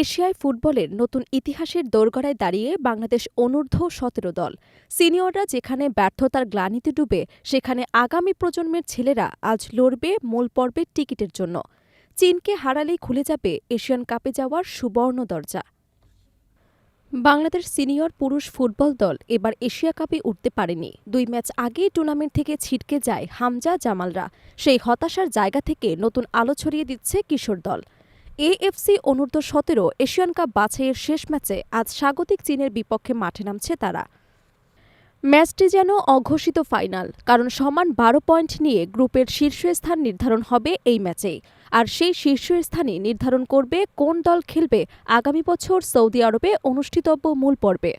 এশিয়ায় ফুটবলের নতুন ইতিহাসের দোরগড়ায় দাঁড়িয়ে বাংলাদেশ অনূর্ধ্ব সতেরো দল। সিনিয়ররা যেখানে ব্যর্থতার গ্লানিতে ডুবে, সেখানে আগামী প্রজন্মের ছেলেরা আজ লড়বে মূল পর্বের টিকিটের জন্য। চীনকে হারালেই খুলে যাবে এশিয়ান কাপে যাওয়ার সুবর্ণ দরজা। বাংলাদেশ সিনিয়র পুরুষ ফুটবল দল এবার এশিয়া কাপে উঠতে পারেনি। দুই ম্যাচ আগেই টুর্নামেন্ট থেকে ছিটকে যায় হামজা জামালরা। সেই হতাশার জায়গা থেকে নতুন আলো ছড়িয়ে দিচ্ছে কিশোর দল। এএফসি অনূর্ধ্ব সতেরো এশিয়ান কাপ বাছাইয়ের শেষ ম্যাচে আজ স্বাগতিক চীনের বিপক্ষে মাঠে নামছে তারা। ম্যাচটি যেন অঘোষিত ফাইনাল, কারণ সমান বারো পয়েন্ট নিয়ে গ্রুপের শীর্ষস্থান নির্ধারণ হবে এই ম্যাচেই আর সেই শীর্ষস্থানই নির্ধারণ করবে কোন দল খেলবে আগামী বছর সৌদি আরবে অনুষ্ঠিতব্য মূল পর্বে।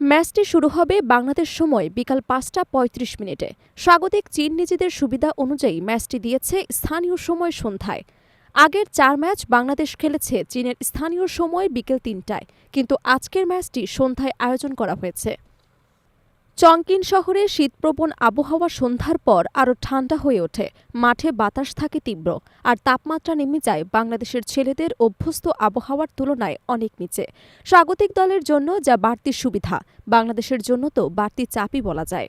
ম্যাচটি শুরু হবে বাংলাদেশ সময় বিকাল পাঁচটা পঁয়ত্রিশ মিনিটে। স্বাগতিক চীন নিজেদের সুবিধা অনুযায়ী ম্যাচটি দিয়েছে স্থানীয় সময় সন্ধ্যায়। আগের চার ম্যাচ বাংলাদেশ খেলেছে চীনের স্থানীয় সময় বিকেল তিনটায়, কিন্তু আজকের ম্যাচটি সন্ধ্যায় আয়োজন করা হয়েছে। চংকিন শহরে শীতপ্রবণ আবহাওয়া সন্ধ্যার পর আরও ঠান্ডা হয়ে ওঠে। মাঠে বাতাস থাকে তীব্র, আর তাপমাত্রা নেমে যায় বাংলাদেশের ছেলেদের অভ্যস্ত আবহাওয়ার তুলনায় অনেক নিচে। স্বাগতিক দলের জন্য যা বাড়তি সুবিধা, বাংলাদেশের জন্য তো বাড়তি চাপই বলা যায়।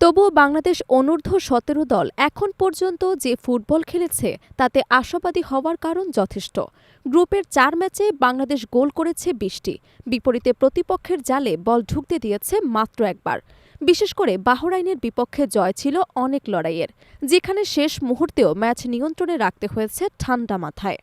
তবুও বাংলাদেশ অনূর্ধ্ব সতেরো দল এখন পর্যন্ত যে ফুটবল খেলেছে, তাতে আশাবাদী হওয়ার কারণ যথেষ্ট। গ্রুপের চার ম্যাচে বাংলাদেশ গোল করেছে বিশটি। বিপরীতে প্রতিপক্ষের জালে বল ঢুকতে দিয়েছে মাত্র একবার। বিশেষ করে বাহরাইনের বিপক্ষে জয় ছিল অনেক লড়াইয়ের, যেখানে শেষ মুহূর্তেও ম্যাচ নিয়ন্ত্রণে রাখতে হয়েছে ঠান্ডা মাথায়।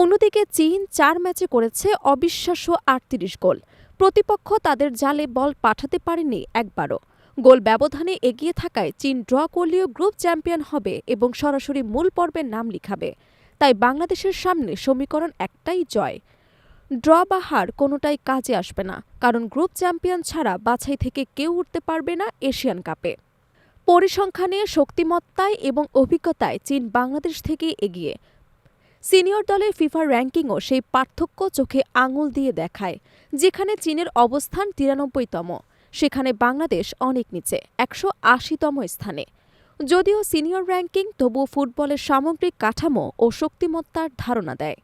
অন্যদিকে চীন চার ম্যাচে করেছে অবিশ্বাস্য আটত্রিশ গোল। প্রতিপক্ষ তাদের জালে বল পাঠাতে পারেনি একবারও। গোল ব্যবধানে এগিয়ে থাকায় চীন ড্র করলেও গ্রুপ চ্যাম্পিয়ন হবে এবং সরাসরি মূল পর্বের নাম লিখাবে। তাই বাংলাদেশের সামনে সমীকরণ একটাই জয়। ড্র বা হার কোনোটাই কাজে আসবে না, কারণ গ্রুপ চ্যাম্পিয়ন ছাড়া বাছাই থেকে কেউ উঠতে পারবে না এশিয়ান কাপে। পরিসংখ্যানে শক্তিমত্তায় এবং অভিজ্ঞতায় চীন বাংলাদেশ থেকে এগিয়ে। সিনিয়র দলের ফিফার র্যাঙ্কিংও সেই পার্থক্য চোখে আঙুল দিয়ে দেখায়, যেখানে চীনের অবস্থান তিরানব্বইতম। সেখানে বাংলাদেশ অনেক নিচে, একশো আশিতম স্থানে। যদিও সিনিয়র র্যাঙ্কিং, তবুও ফুটবলের সামগ্রিক কাঠামো ও শক্তিমত্তার ধারণা দেয়।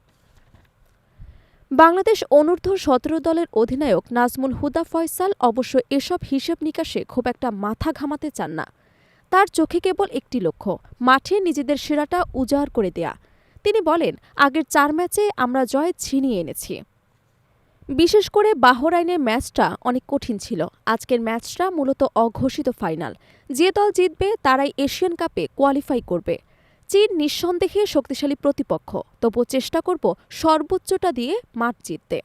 বাংলাদেশ অনূর্ধ্ব সতেরো দলের অধিনায়ক নাজমুল হুদা ফয়সাল অবশ্য এসব হিসেব নিকাশে খুব একটা মাথা ঘামাতে চান না। তার চোখে কেবল একটি লক্ষ্য, মাঠে নিজেদের সেরাটা উজাড় করে দেয়া। তিনি বলেন, আগের চার ম্যাচে আমরা জয় ছিনিয়ে এনেছি। বিশেষ করে বাহরাইনের ম্যাচটা অনেক কঠিন ছিল। আজকের ম্যাচটা মূলত অঘোষিত ফাইনাল। যে দল জিতবে, তারাই এশিয়ান কাপে কোয়ালিফাই করবে। চীন নিঃসন্দেহে শক্তিশালী প্রতিপক্ষ। তবু চেষ্টা করব সর্বোচ্চটা দিয়ে মাঠ জিততে।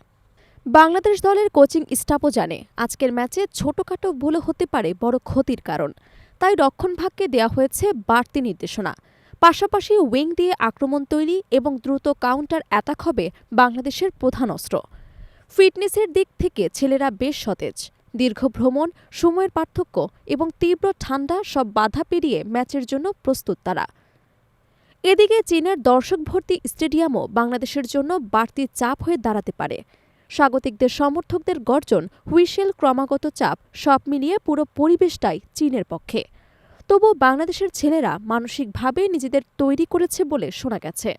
বাংলাদেশ দলের কোচিং স্টাফও জানে, আজকের ম্যাচে ছোটখাটো ভুলও হতে পারে বড় ক্ষতির কারণ। তাই রক্ষণভাগকে দেয়া হয়েছে বাড়তি নির্দেশনা। পাশাপাশি উইং দিয়ে আক্রমণ তৈরি এবং দ্রুত কাউন্টার অ্যাটাক হবে বাংলাদেশের প্রধান অস্ত্র। ফিটনেসের দিক থেকে ছেলেরা বেশ সতেজ। দীর্ঘ ভ্রমণ, সময়ের পার্থক্য এবং তীব্র ঠান্ডা সব বাধা পেরিয়ে ম্যাচের জন্য প্রস্তুত তারা। এদিকে চীনের দর্শক ভর্তি স্টেডিয়ামও বাংলাদেশের জন্য বাড়তি চাপ হয়ে দাঁড়াতে পারে। স্বাগতিকদের সমর্থকদের গর্জন হুইশেল ক্রমাগত চাপ, সব মিলিয়ে পুরো পরিবেশটাই চীনের পক্ষে। তবু বাংলাদেশের ছেলেরা মানসিকভাবে নিজেদের তৈরি করেছে বলে শোনা গেছে।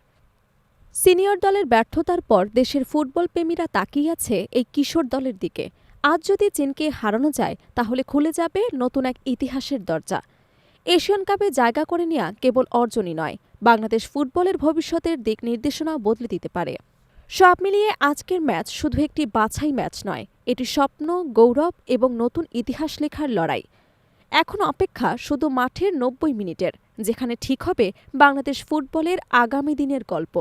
সিনিয়র দলের ব্যর্থতার পর দেশের ফুটবল প্রেমীরা তাকিয়ে আছে এই কিশোর দলের দিকে। আজ যদি চীনকে হারানো যায়, তাহলে খুলে যাবে নতুন এক ইতিহাসের দরজা। এশিয়ান কাপে জায়গা করে নেওয়া কেবল অর্জনই নয়, বাংলাদেশ ফুটবলের ভবিষ্যতের দিক নির্দেশনা বদলে দিতে পারে। সব মিলিয়ে আজকের ম্যাচ শুধু একটি বাছাই ম্যাচ নয়, এটি স্বপ্ন, গৌরব এবং নতুন ইতিহাস লেখার লড়াই। এখন অপেক্ষা শুধু মাঠের নব্বই মিনিটের, যেখানে ঠিক হবে বাংলাদেশ ফুটবলের আগামী দিনের গল্প।